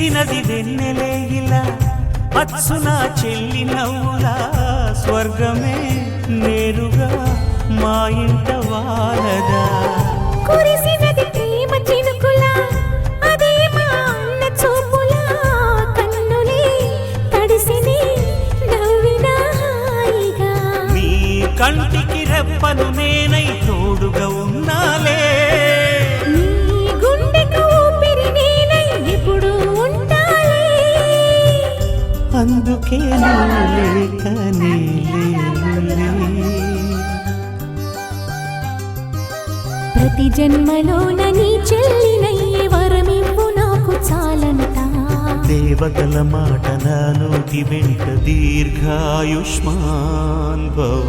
విరిసినది వెన్నెలే ఇలా. అచ్చున చెల్లి నవ్వులా స్వర్గమే నేరుగా మా ఇంట వాలదా. కురిసినది ప్రేమ చినుకులా అదే మా అన్న చూపులా. కన్నులే తడిసిని నవ్విన హాయిగా. నీ కంటికి రెప్పను నేనై అందుకే నువ్వు లేక. ప్రతి జన్మలోన నీ చెల్లినయ్యే వరమివ్వు నాకు చాలంటా దేవతల మాట నా నోటి వెంట దీర్ఘాయుష్మాన్ భవ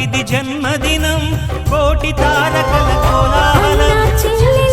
ఇది జన్మదినం. కోటి తారకల కోలాహలం.